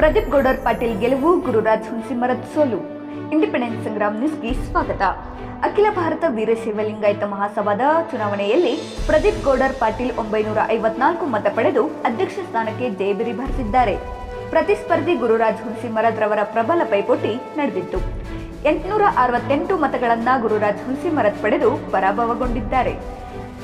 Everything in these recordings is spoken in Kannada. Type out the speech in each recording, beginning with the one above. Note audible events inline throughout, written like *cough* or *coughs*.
ಪ್ರದೀಪ್ ಗೌಡರ್ ಪಾಟೀಲ್ ಗೆಲುವು, ಗುರುರಾಜ್ ಹುಣಸಿಮರದ್ ಸೋಲು. ಇಂಡಿಪೆಂಡೆನ್ಸ್ ಸಂಗ್ರಾಮ್ ನ್ಯೂಸ್ಗೆ ಸ್ವಾಗತ. ಅಖಿಲ ಭಾರತ ವೀರಶೈವ ಲಿಂಗಾಯತ ಮಹಾಸಭಾದ ಚುನಾವಣೆಯಲ್ಲಿ ಪ್ರದೀಪ್ ಗೌಡರ್ ಪಾಟೀಲ್ ಒಂಬೈನೂರ ಐವತ್ನಾಲ್ಕು ಮತ ಪಡೆದು ಅಧ್ಯಕ್ಷ ಸ್ಥಾನಕ್ಕೆ ಜಯಬಿರಿ ಭರಿಸಿದ್ದಾರೆ. ಪ್ರತಿಸ್ಪರ್ಧಿ ಗುರುರಾಜ್ ಹುಣಸಿಮರದ್ ರವರ ಪ್ರಬಲ ಪೈಪೋಟಿ ನಡೆದಿತ್ತು. ಎಂಟುನೂರ ಅರವತ್ತೆಂಟು ಮತಗಳನ್ನ ಗುರುರಾಜ್ ಹುಣಸಿಮರದ್ ಪಡೆದು ಪರಾಭವಗೊಂಡಿದ್ದಾರೆ.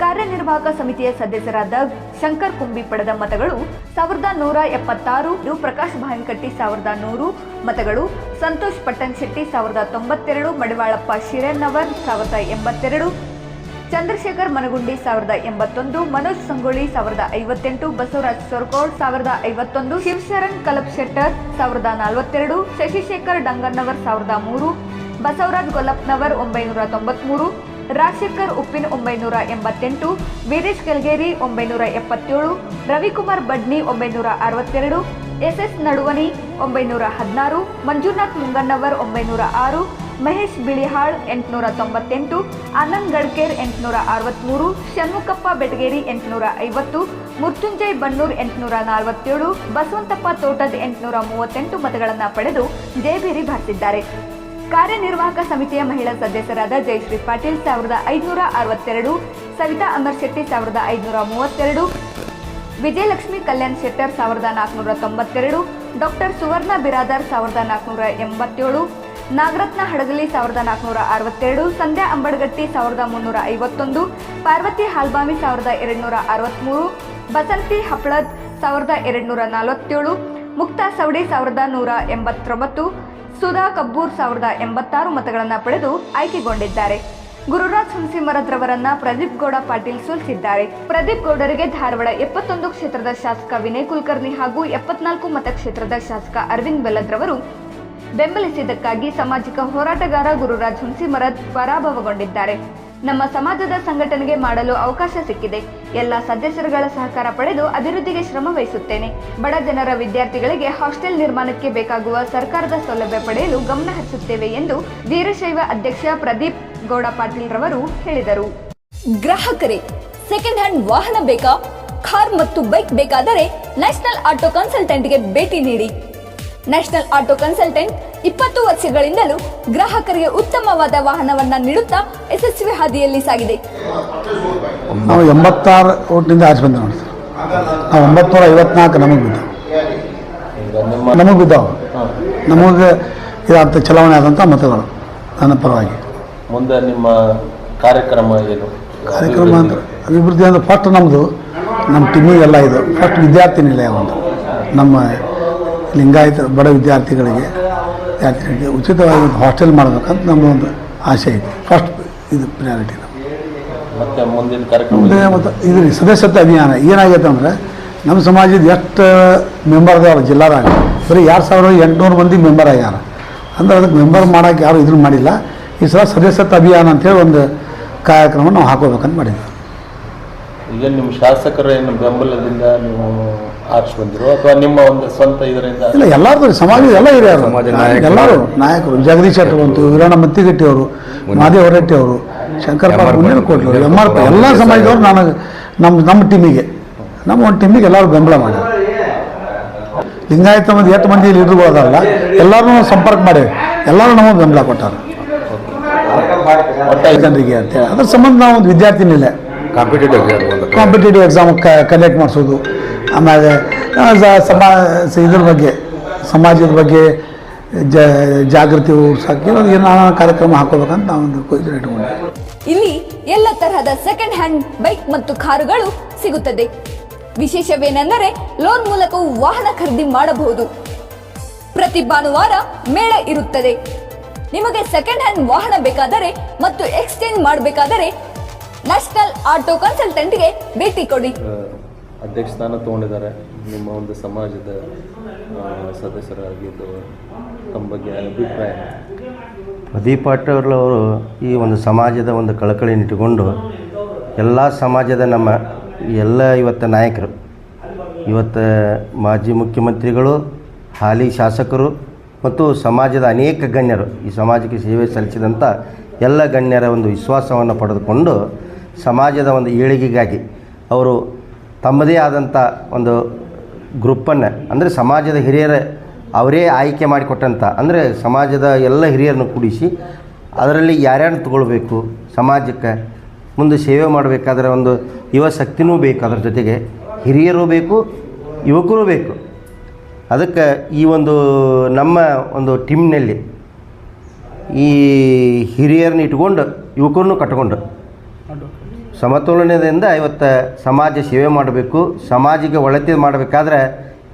ಕಾರ್ಯನಿರ್ವಾಹಕ ಸಮಿತಿಯ ಸದಸ್ಯರಾದ ಶಂಕರ್ ಕುಂಬಿ ಪಡೆದ ಮತಗಳು ಸಾವಿರದ ನೂರ ಎಪ್ಪತ್ತಾರು ಪ್ರಕಾಶ್ ಭಾಯಂಕಟ್ಟಿ ಸಾವಿರದ ನೂರು, ಮತಗಳು ಸಂತೋಷ್ ಪಟ್ಟಣ್ ಶೆಟ್ಟಿ ಸಾವಿರದ ತೊಂಬತ್ತೆರಡು, ಮಡಿವಾಳಪ್ಪ ಶಿರೇನವರ್ ಸಾವಿರದ ಎಂಬತ್ತೆರಡು, ಚಂದ್ರಶೇಖರ್ ಮನಗುಂಡಿ ಸಾವಿರದ ಎಂಬತ್ತೊಂದು, ಮನೋಜ್ ಸಂಗೊಳ್ಳಿ ಸಾವಿರದ ಐವತ್ತೆಂಟು, ಬಸವರಾಜ್ ಸೊರಕೋಳ್ ಸಾವಿರದ ಐವತ್ತೊಂದು, ಶಿವಶರಣ್ ಕಲಪ್ ಶೆಟ್ಟರ್ ಸಾವಿರದ ನಲವತ್ತೆರಡು, ಶಶಿಶೇಖರ್ ಡಂಗನ್ನವರ್ ಸಾವಿರದ ಮೂರು, ಬಸವರಾಜ್ ಗೊಲ್ಲಪ್ನವರ್ ಒಂಬೈನೂರ ತೊಂಬತ್ಮೂರು ರಾಜಶೇಖರ್ ಉಪ್ಪಿನ್ ಒಂಬೈನೂರ ಎಂಬತ್ತೆಂಟು, ವೀರೇಶ್ ಕೆಲ್ಗೇರಿ ಒಂಬೈನೂರ ಎಪ್ಪತ್ತೇಳು, ರವಿಕುಮಾರ್ ಬಡ್ನಿ ಒಂಬೈನೂರ ಅರವತ್ತೆರಡು ಎಸ್ ಎಸ್ ನಡುವನಿ ಒಂಬೈನೂರ ಹದಿನಾರು, ಮಂಜುನಾಥ್ ಮುಂಗನ್ನವರ್ ಒಂಬೈನೂರ ಆರು, ಮಹೇಶ್ ಬಿಳಿಹಾಳ್ ಎಂಟುನೂರ ತೊಂಬತ್ತೆಂಟು, ಆನಂದ್ ಗಡ್ಕೇರ್ ಎಂಟುನೂರ ಅರವತ್ತ್ಮೂರು ಷಣ್ಮುಖಪ್ಪ ಬೆಟಗೇರಿ ಎಂಟುನೂರ ಐವತ್ತು, ಮೃತ್ಯುಂಜಯ್ ಬನ್ನೂರ್ ಎಂಟುನೂರ ನಲವತ್ತೇಳು, ಬಸವಂತಪ್ಪ ತೋಟದ್ ಎಂಟುನೂರ ಮೂವತ್ತೆಂಟು ಮತಗಳನ್ನು ಪಡೆದು ಜಯಭೇರಿ ಬಾರಿಸಿದ್ದಾರೆ ಕಾರ್ಯನಿರ್ವಾಹಕ ಸಮಿತಿಯ ಮಹಿಳಾ ಸದಸ್ಯರಾದ ಜಯಶ್ರೀ ಪಾಟೀಲ್ ಸಾವಿರದ ಐದುನೂರ ಅರವತ್ತೆರಡು, ಸವಿತಾ ಅಮರ್ ಶೆಟ್ಟಿ ಸಾವಿರದ ಐದುನೂರ ಮೂವತ್ತೆರಡು, ವಿಜಯಲಕ್ಷ್ಮಿ ಕಲ್ಯಾಣ್ ಶೆಟ್ಟರ್ ಸಾವಿರದ ನಾಲ್ಕುನೂರ ತೊಂಬತ್ತೆರಡು, ಡಾಕ್ಟರ್ ಸುವರ್ಣ ಬಿರಾದಾರ್ ಸಾವಿರದ ನಾಲ್ಕುನೂರ ಎಂಬತ್ತೇಳು, ನಾಗರತ್ನ ಹಡಗಲಿ ಸಾವಿರದ ನಾಲ್ಕುನೂರ ಅರವತ್ತೆರಡು, ಸಂಧ್ಯಾ ಅಂಬಡಗಟ್ಟಿ ಸಾವಿರದ ಮುನ್ನೂರ ಐವತ್ತೊಂದು, ಪಾರ್ವತಿ ಹಾಲ್ಬಾಮಿ ಸಾವಿರದ ಎರಡುನೂರ ಅರವತ್ತ್ಮೂರು ಬಸಂತಿ ಹಪ್ಳದ್ ಸಾವಿರದ ಎರಡುನೂರ ನಲವತ್ತೇಳು, ಮುಕ್ತಾ ಸವಡಿ ಸಾವಿರದ ನೂರ ಎಂಬತ್ತೊಂಬತ್ತು ಸುಧಾ ಕಬ್ಬೂರ್ ಸಾವಿರದ ಎಂಬತ್ತಾರು ಮತಗಳನ್ನು ಪಡೆದು ಆಯ್ಕೆಗೊಂಡಿದ್ದಾರೆ. ಗುರುರಾಜ್ ಹುಣಸಿಮರದ್ರವರನ್ನ ಪ್ರದೀಪ್ ಗೌಡ ಪಾಟೀಲ್ ಸೋಲಿಸಿದ್ದಾರೆ. ಪ್ರದೀಪ್ ಗೌಡರಿಗೆ ಧಾರವಾಡ ಎಪ್ಪತ್ತೊಂದು ಕ್ಷೇತ್ರದ ಶಾಸಕ ವಿನಯ್ ಕುಲಕರ್ಣಿ ಹಾಗೂ ಎಪ್ಪತ್ನಾಲ್ಕು ಮತಕ್ಷೇತ್ರದ ಶಾಸಕ ಅರವಿಂದ್ ಬೆಲ್ಲದ್ರವರು ಬೆಂಬಲಿಸಿದ್ದಕ್ಕಾಗಿ ಸಾಮಾಜಿಕ ಹೋರಾಟಗಾರ ಗುರುರಾಜ್ ಹುಣಸಿಮರದ್ ಪರಾಭವಗೊಂಡಿದ್ದಾರೆ. ನಮ್ಮ ಸಮಾಜದ ಸಂಘಟನೆಗೆ ಮಾಡಲು ಅವಕಾಶ ಸಿಕ್ಕಿದೆ. ಎಲ್ಲ ಸದಸ್ಯರುಗಳ ಸಹಕಾರ ಪಡೆದು ಅಭಿವೃದ್ಧಿಗೆ ಶ್ರಮ ವಹಿಸುತ್ತೇನೆ. ಬಡ ಜನರ ವಿದ್ಯಾರ್ಥಿಗಳಿಗೆ ಹಾಸ್ಟೆಲ್ ನಿರ್ಮಾಣಕ್ಕೆ ಬೇಕಾಗುವ ಸರ್ಕಾರದ ಸೌಲಭ್ಯ ಪಡೆಯಲು ಗಮನ ಹರಿಸುತ್ತೇವೆ ಎಂದು ವೀರಶೈವ ಅಧ್ಯಕ್ಷ ಪ್ರದೀಪ್ ಗೌಡ ಪಾಟೀಲ್ ರವರು ಹೇಳಿದರು. ಗ್ರಾಹಕರೇ ಸೆಕೆಂಡ್ ಹ್ಯಾಂಡ್ ವಾಹನ ಬೇಕಾ? ಕಾರ್ ಮತ್ತು ಬೈಕ್ ಬೇಕಾದರೆ ನ್ಯಾಷನಲ್ ಆಟೋ ಕನ್ಸಲ್ಟೆಂಟ್ಗೆ ಭೇಟಿ ನೀಡಿ. ನ್ಯಾಷನಲ್ ಆಟೋ ಕನ್ಸಲ್ಟೆಂಟ್ ಇಪ್ಪತ್ತು ವರ್ಷಗಳಿಂದಲೂ ಗ್ರಾಹಕರಿಗೆ ಉತ್ತಮವಾದ ವಾಹನವನ್ನ ನೀಡುತ್ತಾ ಯಶಸ್ವಿ ಹಾದಿಯಲ್ಲಿ ಸಾಗಿದೆ. ನಾವು ಎಂಬತ್ತಾರು ಓಟ್ನಿಂದ ಆಚೆ ಬಂದ ನೋಡಿ ನಾವು ಒಂಬತ್ತು ಐವತ್ನಾಲ್ಕು ನಮಗೆ ಬಿದ್ದಾವೆ. ನಮಗೆ ಬಿದ್ದಾವೆ. ನಮಗೆ ಇದಂಥ ಚಲಾವಣೆ ಆದಂಥ ಮತಗಳು ನನ್ನ ಪರವಾಗಿ. ಮುಂದೆ ನಿಮ್ಮ ಕಾರ್ಯಕ್ರಮ ಏನು? ಕಾರ್ಯಕ್ರಮ ಅಂದ್ರೆ ಅಭಿವೃದ್ಧಿ ಅಂದ್ರೆ ಫಸ್ಟ್ ನಮ್ಮದು ನಮ್ಮ ಟಿಮ್ಮಿಗೆಲ್ಲ ಇದು. ಫಸ್ಟ್ ವಿದ್ಯಾರ್ಥಿ ನಿಲಯ ಒಂದು. ನಮ್ಮ ಲಿಂಗಾಯತ ಬಡ ವಿದ್ಯಾರ್ಥಿಗಳಿಗೆ ವಿದ್ಯಾರ್ಥಿಗಳಿಗೆ ಉಚಿತವಾಗಿ ಒಂದು ಹಾಸ್ಟೆಲ್ ಮಾಡಬೇಕಂತ ನಮ್ಮದೊಂದು ಆಸೆ ಇದೆ. ಫಸ್ಟ್ ಇದು ಪ್ರಿಯಾರಿಟಿ ಮತ್ತೆ ಮುಂದಿನ ಕಾರ್ಯಕ್ರಮ ಮುಂದೆ ಮತ್ತು ಇದು ರೀ ಸದಸ್ಯತ್ವ ಅಭಿಯಾನ. ಏನಾಗೈತೆ ಅಂದರೆ ನಮ್ಮ ಸಮಾಜದ ಎಷ್ಟು ಮೆಂಬರ್ ಅದಾವ ಜಿಲ್ಲಾದಾಗ ಬರೀ ಎರಡು ಸಾವಿರದ ಎಂಟುನೂರು ಮಂದಿ ಮೆಂಬರ್ ಆಗ್ಯಾರ. ಅಂದ್ರೆ ಅದಕ್ಕೆ ಮೆಂಬರ್ ಮಾಡೋಕ್ಕೆ ಯಾರು ಇದನ್ನು ಮಾಡಿಲ್ಲ. ಈ ಸಲ ಸದಸ್ಯತ್ವ ಅಭಿಯಾನ ಅಂತೇಳಿ ಒಂದು ಕಾರ್ಯಕ್ರಮ ನಾವು ಹಾಕೋಬೇಕಂತ ಮಾಡಿದ್ವಿ. ಈಗ ನಿಮ್ಮ ಶಾಸಕರ ಏನು ಬೆಂಬಲದಿಂದ ನೀವು ಆರಿಸಿ ಬಂದಿರೋ? ಅಥವಾ ನಿಮ್ಮ ಒಂದು ಸ್ವಂತ ಇದರಿಂದ ಇಲ್ಲ ಎಲ್ಲರೂ ಸಮಾಜದ ಎಲ್ಲ ಹಿರಿಯರು. ಎಲ್ಲರೂ ನಾಯಕರು. ಜಗದೀಶ್ ಶೆಟ್ಟರ್ ಬಂತು ವೀರಣ್ಣ ಮತ್ತಿಗಟ್ಟಿ ಅವರು ಮಾದೇವ ಹೊರಟ್ಟಿ ಅವರು ಶಂಕರ್ ಮುಂದಿನ ಕೊಟ್ಟರು ಎಂ ಆರ್ ಪಿ ಎಲ್ಲ ಸಮಾಜದವರು ನಾನು ನಮ್ಮ ನಮ್ಮ ಟೀಮಿಗೆ. ನಮ್ಮ ಒಂದು ಟೀಮಿಗೆ ಎಲ್ಲರೂ ಬೆಂಬಲ ಮಾಡ್ಯಾರ. ಲಿಂಗಾಯತ ಮಂದಿ ಎಷ್ಟು ಮಂದಿ ಲೀಡರ್ಗಳು ಅದಾರಲ್ಲ ಎಲ್ಲರೂ ಸಂಪರ್ಕ ಮಾಡಿ ಎಲ್ಲರೂ ನಮಗೆ ಬೆಂಬಲ ಕೊಟ್ಟಾರೆ. ಜನರಿಗೆ ಅಂತೇಳಿ ಅದ್ರ ಸಂಬಂಧ ನಾವು ಒಂದು ವಿದ್ಯಾರ್ಥಿ ನಿಲೆ ಕಾಂಪಿಟೇಟಿವ್ ಕಾಂಪಿಟೇಟಿವ್ ಎಕ್ಸಾಮ್ ಕಂಡಕ್ಟ್ ಮಾಡಿಸೋದು. ಆಮೇಲೆ ಸಮಾ ಇದ್ರ ಬಗ್ಗೆ ಸಮಾಜದ ಬಗ್ಗೆ ಜ ಜಾಗೃತಿ ಮೂಡ್ಸಕ್ಕೆ ಒಂದು ಏನೋ ಕಾರ್ಯಕ್ರಮ ಹಾಕೋಬೇಕಂತ ನಾವೊಂದು ಇಟ್ಕೊಂಡೆ. ಇಲ್ಲಿ ಎಲ್ಲ ತರಹದ ಸೆಕೆಂಡ್ ಹ್ಯಾಂಡ್ ಬೈಕ್ ಮತ್ತು ಕಾರುಗಳು ಸಿಗುತ್ತದೆ. ವಿಶೇಷವೇನೆಂದರೆ ಲೋನ್ ಮೂಲಕವೂ ವಾಹನ ಖರೀದಿ ಮಾಡಬಹುದು. ಪ್ರತಿ ಭಾನುವಾರ ಮೇಳ ಇರುತ್ತದೆ. ನಿಮಗೆ ಸೆಕೆಂಡ್ ಹ್ಯಾಂಡ್ ವಾಹನ ಬೇಕಾದರೆ ಮತ್ತು ಎಕ್ಸ್ಚೇಂಜ್ ಮಾಡಬೇಕಾದರೆ ನ್ಯಾಷನಲ್ ಆಟೋ ಕನ್ಸಲ್ಟೆಂಟ್ಗೆ ಭೇಟಿ ಕೊಡಿ. ಅಧ್ಯಕ್ಷ ಸ್ಥಾನ ತಗೊಂಡಿದ್ದಾರೆ. ನಿಮ್ಮ ಒಂದು ಸಮಾಜದ ಸದಸ್ಯರಾಗಿದ್ದು ತಮ್ಮ ಬಗ್ಗೆ ಅಭಿಪ್ರಾಯ? ಪ್ರದೀಪ್ ಪಾಟೀಲ್ ಅವರು ಈ ಒಂದು ಸಮಾಜದ ಒಂದು ಕಳಕಳಿಯನ್ನು ಇಟ್ಟುಕೊಂಡು ಎಲ್ಲ ಸಮಾಜದ ನಮ್ಮ ಎಲ್ಲ ಇವತ್ತು ನಾಯಕರು ಇವತ್ತು ಮಾಜಿ ಮುಖ್ಯಮಂತ್ರಿಗಳು ಹಾಲಿ ಶಾಸಕರು ಮತ್ತು ಸಮಾಜದ ಅನೇಕ ಗಣ್ಯರು ಈ ಸಮಾಜಕ್ಕೆ ಸೇವೆ ಸಲ್ಲಿಸಿದಂಥ ಎಲ್ಲ ಗಣ್ಯರ ಒಂದು ವಿಶ್ವಾಸವನ್ನು ಪಡೆದುಕೊಂಡು ಸಮಾಜದ ಒಂದು ಏಳಿಗೆಗಾಗಿ ಅವರು ತಮ್ಮದೇ ಆದಂಥ ಒಂದು ಗ್ರೂಪನ್ನು ಅಂದರೆ ಸಮಾಜದ ಹಿರಿಯರ ಅವರೇ ಆಯ್ಕೆ ಮಾಡಿಕೊಟ್ಟಂಥ ಅಂದರೆ ಸಮಾಜದ ಎಲ್ಲ ಹಿರಿಯರನ್ನು ಕೂಡಿಸಿ ಅದರಲ್ಲಿ ಯಾರ್ಯಾರು ತಗೊಳ್ಬೇಕು, ಸಮಾಜಕ್ಕೆ ಮುಂದೆ ಸೇವೆ ಮಾಡಬೇಕಾದ್ರೆ ಒಂದು ಯುವ ಶಕ್ತಿನೂ ಬೇಕು ಅದರ ಜೊತೆಗೆ, ಹಿರಿಯರು ಬೇಕು, ಯುವಕರು ಬೇಕು. ಅದಕ್ಕೆ ಈ ಒಂದು ನಮ್ಮ ಒಂದು ಟೀಮ್ನಲ್ಲಿ ಈ ಹಿರಿಯರನ್ನ ಇಟ್ಕೊಂಡು ಯುವಕರನ್ನು ಕಟ್ಕೊಂಡು. ಸಮತೋಲನದಿಂದ ಇವತ್ತು ಸಮಾಜ ಸೇವೆ ಮಾಡಬೇಕು, ಸಮಾಜಿಗೆ ಒಳತಿ ಮಾಡಬೇಕಾದ್ರೆ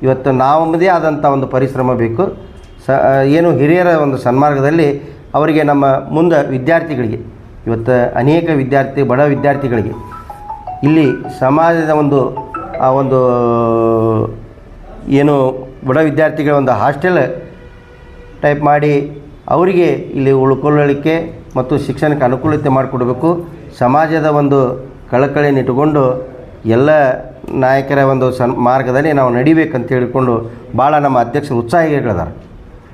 ಇವತ್ತು ನಾವದೇ ಆದಂಥ ಒಂದು ಪರಿಶ್ರಮ ಬೇಕು. ಸ ಏನು ಹಿರಿಯರ ಒಂದು ಸನ್ಮಾರ್ಗದಲ್ಲಿ ಅವರಿಗೆ ನಮ್ಮ ಮುಂದೆ ವಿದ್ಯಾರ್ಥಿಗಳಿಗೆ, ಇವತ್ತು ಅನೇಕ ವಿದ್ಯಾರ್ಥಿ, ಬಡ ವಿದ್ಯಾರ್ಥಿಗಳಿಗೆ ಇಲ್ಲಿ ಸಮಾಜದ ಒಂದು, ಆ ಒಂದು, ಏನು ಬಡ ವಿದ್ಯಾರ್ಥಿಗಳ ಒಂದು ಹಾಸ್ಟೆಲ್ ಟೈಪ್ ಮಾಡಿ ಅವರಿಗೆ ಇಲ್ಲಿ ಉಳ್ಕೊಳ್ಳಲಿಕ್ಕೆ ಮತ್ತು ಶಿಕ್ಷಣಕ್ಕೆ ಅನುಕೂಲತೆ ಮಾಡಿಕೊಡಬೇಕು. ಸಮಾಜದ ಒಂದು ಕಳಕಳಿಯನ್ನು ಇಟ್ಟುಕೊಂಡು ಎಲ್ಲ ನಾಯಕರ ಒಂದು ಸನ್, ಮಾರ್ಗದಲ್ಲಿ ನಾವು ನಡಿಬೇಕಂತ ಹೇಳಿಕೊಂಡು ಭಾಳ ನಮ್ಮ ಅಧ್ಯಕ್ಷರು ಉತ್ಸಾಹಿಗಳಿದ್ದಾರೆ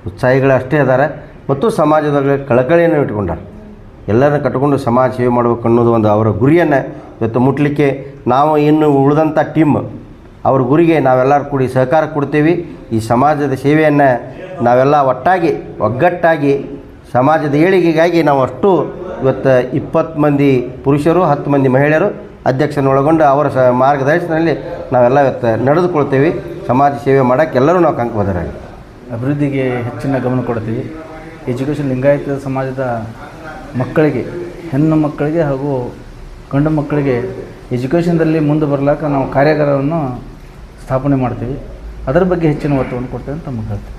ಉತ್ಸಾಹಿಗಳು ಅಷ್ಟೇ ಇದ್ದಾರೆ ಮತ್ತು ಸಮಾಜದೊಳಗೆ ಕಳಕಳಿಯನ್ನು ಇಟ್ಕೊಂಡಾರೆ ಎಲ್ಲರನ್ನ ಕಟ್ಟಿಕೊಂಡು ಸಮಾಜ ಸೇವೆ ಮಾಡಬೇಕು ಅನ್ನೋದು ಒಂದು ಅವರ ಗುರಿಯನ್ನು ಇವತ್ತು ಮುಟ್ಲಿಕ್ಕೆ ನಾವು ಇನ್ನು ಉಳಿದಂಥ ಟೀಮ್ ಅವ್ರ ಗುರಿಗೆ ನಾವೆಲ್ಲರೂ ಕೂಡಿ ಸಹಕಾರ ಕೊಡ್ತೀವಿ. ಈ ಸಮಾಜದ ಸೇವೆಯನ್ನು ನಾವೆಲ್ಲ ಒಟ್ಟಾಗಿ, ಒಗ್ಗಟ್ಟಾಗಿ ಸಮಾಜದ ಏಳಿಗೆಗಾಗಿ ನಾವು ಅಷ್ಟು ಇವತ್ತು ಇಪ್ಪತ್ತು ಮಂದಿ ಪುರುಷರು ಹತ್ತು ಮಂದಿ ಮಹಿಳೆಯರು ಅಧ್ಯಕ್ಷನ ಒಳಗೊಂಡು ಅವರ ಸ ಮಾರ್ಗದರ್ಶನದಲ್ಲಿ ನಾವೆಲ್ಲ ಇವತ್ತು ನಡೆದುಕೊಳ್ತೇವೆ. ಸಮಾಜ ಸೇವೆ ಮಾಡೋಕ್ಕೆ ಎಲ್ಲರೂ ನಾವು ಕಂಕುಬದ್ಧರಾಗಿ. ಅಭಿವೃದ್ಧಿಗೆ ಹೆಚ್ಚಿನ ಗಮನ ಕೊಡ್ತೀವಿ. ಎಜುಕೇಷನ್ ಲಿಂಗಾಯತ ಸಮಾಜದ ಮಕ್ಕಳಿಗೆ ಹೆಣ್ಣು ಮಕ್ಕಳಿಗೆ ಹಾಗೂ ಗಂಡು ಮಕ್ಕಳಿಗೆ ಎಜುಕೇಷನ್ದಲ್ಲಿ ಮುಂದೆ ಬರಲಾಕ ನಾವು ಕಾರ್ಯಾಗಾರವನ್ನು ಸ್ಥಾಪನೆ ಮಾಡ್ತೀವಿ. ಅದರ ಬಗ್ಗೆ ಹೆಚ್ಚಿನ ಒತ್ತುವನ್ನು ಕೊಡ್ತೇವೆ ಅಂತ ನಮಗೆ ಹೇಳ್ತೀವಿ.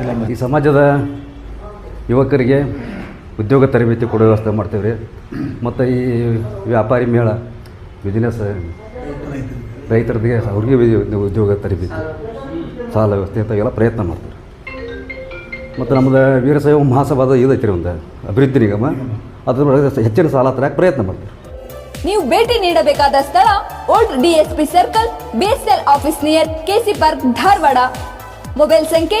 ಇಲ್ಲ ಈ ಸಮಾಜದ ಯುವಕರಿಗೆ ಉದ್ಯೋಗ ತರಬೇತಿ ಕೊಡೋ ವ್ಯವಸ್ಥೆ ಮಾಡ್ತೀವಿ ರೀ ಮತ್ತು ಈ ವ್ಯಾಪಾರಿ ಮೇಳ ಬಿಸ್ನೆಸ್ ರೈತರಿಗೆ, ಅವ್ರಿಗೆ ಉದ್ಯೋಗ ತರಬೇತಿ, ಸಾಲ ವ್ಯವಸ್ಥೆ ಇಂಥವೆಲ್ಲ ಪ್ರಯತ್ನ ಮಾಡ್ತೀವಿ ಮತ್ತು ನಮ್ಮದು ವೀರಶೈವ ಮಹಾಸಭಾದ ಇದೈತಿ ರೀ ಒಂದು ಅಭಿವೃದ್ಧಿ ನಿಗಮ. ಅದ್ರ ಹೆಚ್ಚಿನ ಸಾಲ ತರಕ್ಕೆ ಪ್ರಯತ್ನ ಮಾಡ್ತೀವಿ ನೀವು ಭೇಟಿ ನೀಡಬೇಕಾದ ಸ್ಥಳ old DSP circle BSL office near KC park Dharwad. Mobile ಸಂಖ್ಯೆ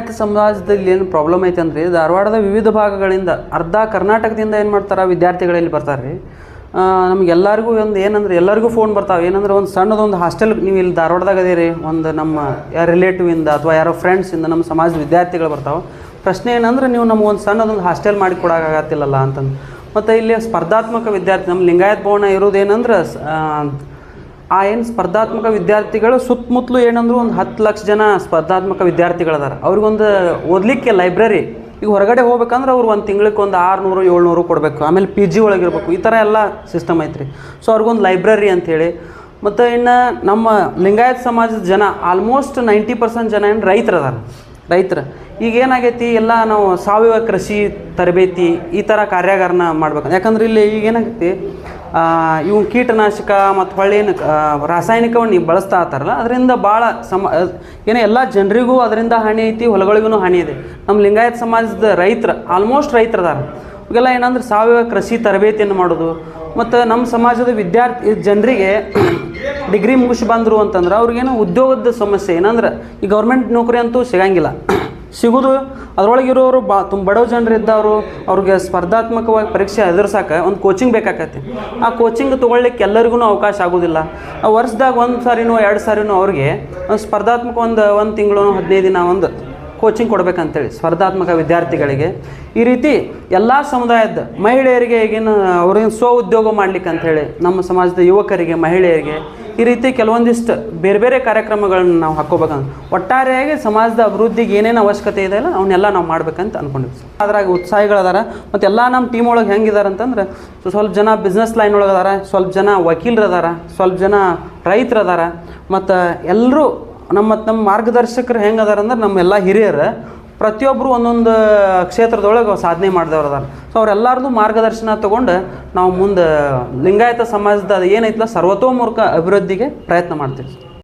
ಲಿಂಗಾಯತ ಸಮಾಜದಲ್ಲಿ ಏನು ಪ್ರಾಬ್ಲಮ್ ಐತೆ ಅಂದ್ರೆ ಧಾರವಾಡದ ವಿವಿಧ ಭಾಗಗಳಿಂದ ಅರ್ಧ ಕರ್ನಾಟಕದಿಂದ ಏನು ಮಾಡ್ತಾರೆ ವಿದ್ಯಾರ್ಥಿಗಳಲ್ಲಿ ಬರ್ತಾರೆ ರೀ. ನಮಗೆಲ್ಲರಿಗೂ ಒಂದು ಏನಂದ್ರೆ ಎಲ್ಲರಿಗೂ ಫೋನ್ ಬರ್ತಾವೆ. ಏನಂದ್ರೆ ಒಂದು ಸಣ್ಣದೊಂದು ಹಾಸ್ಟೆಲ್ ನೀವು ಇಲ್ಲಿ ಧಾರವಾಡದಾಗ ಅದೀರಿ ಒಂದು ನಮ್ಮ ಯಾರ ರಿಲೇಟಿವಿಂದ ಅಥವಾ ಯಾರೋ ಫ್ರೆಂಡ್ಸಿಂದ ನಮ್ಮ ಸಮಾಜದ ವಿದ್ಯಾರ್ಥಿಗಳು ಬರ್ತಾವೆ. ಪ್ರಶ್ನೆ ಏನಂದ್ರೆ ನೀವು ನಮಗೊಂದು ಸಣ್ಣದೊಂದು ಹಾಸ್ಟೆಲ್ ಮಾಡಿ ಕೊಡೋಕ್ಕಾಗತ್ತಿಲ್ಲಲ್ಲ ಅಂತಂದು. ಮತ್ತು ಇಲ್ಲಿ ಸ್ಪರ್ಧಾತ್ಮಕ ವಿದ್ಯಾರ್ಥಿ ನಮ್ಮ ಲಿಂಗಾಯತ್ ಭವನ ಇರೋದೇನಂದ್ರೆ ಆ, ಏನು ಸ್ಪರ್ಧಾತ್ಮಕ ವಿದ್ಯಾರ್ಥಿಗಳು ಸುತ್ತಮುತ್ತಲು ಏನಂದ್ರು ಒಂದು ಹತ್ತು ಲಕ್ಷ ಜನ ಸ್ಪರ್ಧಾತ್ಮಕ ವಿದ್ಯಾರ್ಥಿಗಳದಾರ. ಅವ್ರಿಗೊಂದು ಓದಲಿಕ್ಕೆ ಲೈಬ್ರರಿ ಈಗ ಹೊರಗಡೆ ಹೋಗ್ಬೇಕಂದ್ರೆ ಅವ್ರು ಒಂದು ತಿಂಗಳಿಗೆ ಒಂದು ಆರುನೂರು ಏಳ್ನೂರು ಕೊಡಬೇಕು. ಆಮೇಲೆ ಪಿ ಜಿ ಒಳಗಿರ್ಬೇಕು. ಈ ಥರ ಎಲ್ಲ ಸಿಸ್ಟಮ್ ಐತ್ರಿ. ಸೊ ಅವ್ರಿಗೊಂದು ಲೈಬ್ರರಿ ಅಂಥೇಳಿ ಮತ್ತು ಇನ್ನು ನಮ್ಮ ಲಿಂಗಾಯತ್ ಸಮಾಜದ ಜನ ಆಲ್ಮೋಸ್ಟ್ ನೈಂಟಿ ಪರ್ಸೆಂಟ್ ಜನ ಏನು ರೈತರದಾರ. ರೈತರು. ಈಗ ಏನಾಗೈತಿ ಎಲ್ಲ ನಾವು ಸಾವಯವ ಕೃಷಿ ತರಬೇತಿ ಈ ಥರ ಕಾರ್ಯಾಗಾರನ ಮಾಡ್ಬೇಕು ಯಾಕಂದ್ರೆ ಇಲ್ಲಿ ಈಗ ಏನಾಗೈತಿ ಇವು ಕೀಟನಾಶಕ ಮತ್ತು ಹೊಳ್ಳೇನು ರಾಸಾಯನಿಕವನ್ನು ಬಳಸ್ತಾ ಇರ್ತಾರಲ್ಲ, ಅದರಿಂದ ಭಾಳ ಸಮ ಏನೋ ಎಲ್ಲ ಜನರಿಗೂ ಅದರಿಂದ ಹಾನಿ ಐತಿ ಹೊಲಗಳಿಗೂ ಹಾನಿ ಇದೆ. ನಮ್ಮ ಲಿಂಗಾಯತ್ ಸಮಾಜದ ರೈತರು ಆಲ್ಮೋಸ್ಟ್ ರೈತರದಾರ ಇವೆಲ್ಲ ಏನಂದ್ರೆ ಸಾವಯವ ಕೃಷಿ ತರಬೇತಿಯನ್ನು ಮಾಡೋದು, ಮತ್ತು ನಮ್ಮ ಸಮಾಜದ ವಿದ್ಯಾರ್ಥಿ ಜನರಿಗೆ *coughs* ಡಿಗ್ರಿ ಮುಗಿಸಿ ಬಂದರು ಅಂತಂದ್ರೆ ಅವ್ರಿಗೇನು ಉದ್ಯೋಗದ ಸಮಸ್ಯೆ, ಏನಂದ್ರೆ ಈ ಗೌರ್ಮೆಂಟ್ ನೌಕರಿ ಅಂತೂ ಸಿಗಂಗಿಲ್ಲ. *coughs* ಸಿಗೋದು. ಅದರೊಳಗಿರೋರು ಬಾ, ತುಂಬ ಬಡವ ಜನರು ಇದ್ದವರು, ಅವ್ರಿಗೆ ಸ್ಪರ್ಧಾತ್ಮಕವಾಗಿ ಪರೀಕ್ಷೆ ಎದುರ್ಸಕ್ಕೆ ಒಂದು ಕೋಚಿಂಗ್ ಬೇಕಾಕತಿ. ಆ ಕೋಚಿಂಗ್ ತೊಗೊಳ್ಲಿಕ್ಕೆ ಎಲ್ಲರಿಗೂ ಅವಕಾಶ ಆಗೋದಿಲ್ಲ. ಆ ವರ್ಷದಾಗ ಒಂದು ಸಾರಿನೂ ಎರಡು ಸಾರಿನೂ ಅವ್ರಿಗೆ ಒಂದು ಸ್ಪರ್ಧಾತ್ಮಕ ಒಂದು ಒಂದು ತಿಂಗಳು, ಹದಿನೈದು ದಿನ ಒಂದು ಕೋಚಿಂಗ್ ಕೊಡಬೇಕಂತೇಳಿ, ಸ್ಪರ್ಧಾತ್ಮಕ ವಿದ್ಯಾರ್ಥಿಗಳಿಗೆ. ಈ ರೀತಿ ಎಲ್ಲ ಸಮುದಾಯದ ಮಹಿಳೆಯರಿಗೆ ಈಗಿನ ಅವ್ರಿಗೆ ಸ್ವ ಉದ್ಯೋಗ ಮಾಡ್ಲಿಕ್ಕೆ ಅಂಥೇಳಿ ನಮ್ಮ ಸಮಾಜದ ಯುವಕರಿಗೆ, ಮಹಿಳೆಯರಿಗೆ ಈ ರೀತಿ ಕೆಲವೊಂದಿಷ್ಟು ಬೇರೆ ಬೇರೆ ಕಾರ್ಯಕ್ರಮಗಳನ್ನ ನಾವು ಹಾಕೋಬೇಕಂತ ಒಟ್ಟಾರೆಯಾಗಿ ಸಮಾಜದ ಅಭಿವೃದ್ಧಿಗೆ ಏನೇನು ಅವಶ್ಯಕತೆ ಇದೆ ಅಲ್ಲ ಅವನ್ನೆಲ್ಲ ನಾವು ಮಾಡ್ಬೇಕಂತ ಸರ್. ಅದ್ರಾಗ ಉತ್ಸಾಹಿಗಳದಾರ, ಮತ್ತು ಎಲ್ಲ ನಮ್ಮ ಟೀಮ್ ಒಳಗೆ ಹೆಂಗಿದ್ದಾರೆ ಅಂತಂದ್ರೆ ಸ್ವಲ್ಪ ಜನ ಬಿಸ್ನೆಸ್ ಲೈನ್ ಒಳಗೆ ಅದಾರ, ಸ್ವಲ್ಪ ಜನ ವಕೀಲರದಾರ, ಸ್ವಲ್ಪ ಜನ ರೈತರದಾರ, ಮತ್ತು ಎಲ್ಲರೂ ನಮ್ಮ ನಮ್ಮ ಮಾರ್ಗದರ್ಶಕರು ಹೆಂಗೆ ಅದಾರ ಅಂದ್ರೆ ನಮ್ಮೆಲ್ಲ ಹಿರಿಯರು ಪ್ರತಿಯೊಬ್ಬರು ಒಂದೊಂದು ಕ್ಷೇತ್ರದೊಳಗೆ ಸಾಧನೆ ಮಾಡಿದವ್ರು ಅದಾರ. ಸೊ ಅವರೆಲ್ಲರದು ಮಾರ್ಗದರ್ಶನ ತೊಗೊಂಡು ನಾವು ಮುಂದೆ ಲಿಂಗಾಯತ ಸಮಾಜದ ಏನೈತಲ್ಲ ಸರ್ವತೋಮುಖ ಅಭಿವೃದ್ಧಿಗೆ ಪ್ರಯತ್ನ ಮಾಡ್ತೀವಿ.